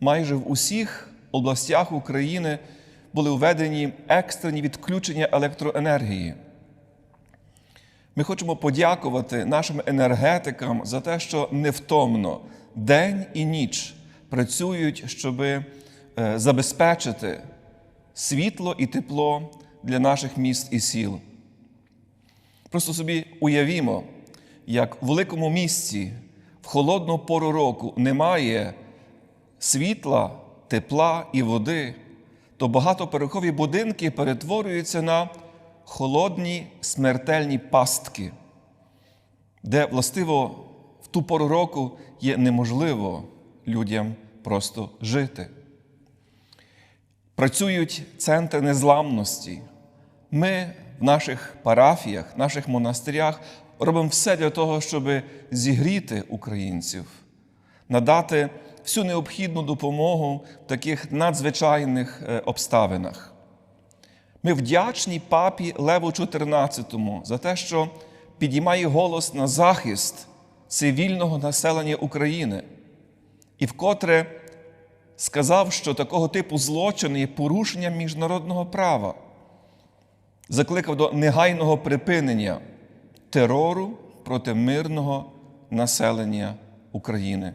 Майже в усіх областях України були введені екстрені відключення електроенергії. Ми хочемо подякувати нашим енергетикам за те, що невтомно день і ніч працюють, щоб забезпечити світло і тепло для наших міст і сіл. Просто собі уявімо, як в великому місті в холодну пору року немає світла, тепла і води, то багатоперехові будинки перетворюються на холодні смертельні пастки, де властиво в ту пору року є неможливо людям просто жити. Працюють центри незламності. Ми в наших парафіях, наших монастирях робимо все для того, щоб зігріти українців, надати всю необхідну допомогу в таких надзвичайних е, обставинах. Ми вдячні папі Леву XIV за те, що підіймає голос на захист цивільного населення України і вкотре сказав, що такого типу злочини є порушенням міжнародного права, закликав до негайного припинення терору проти мирного населення України.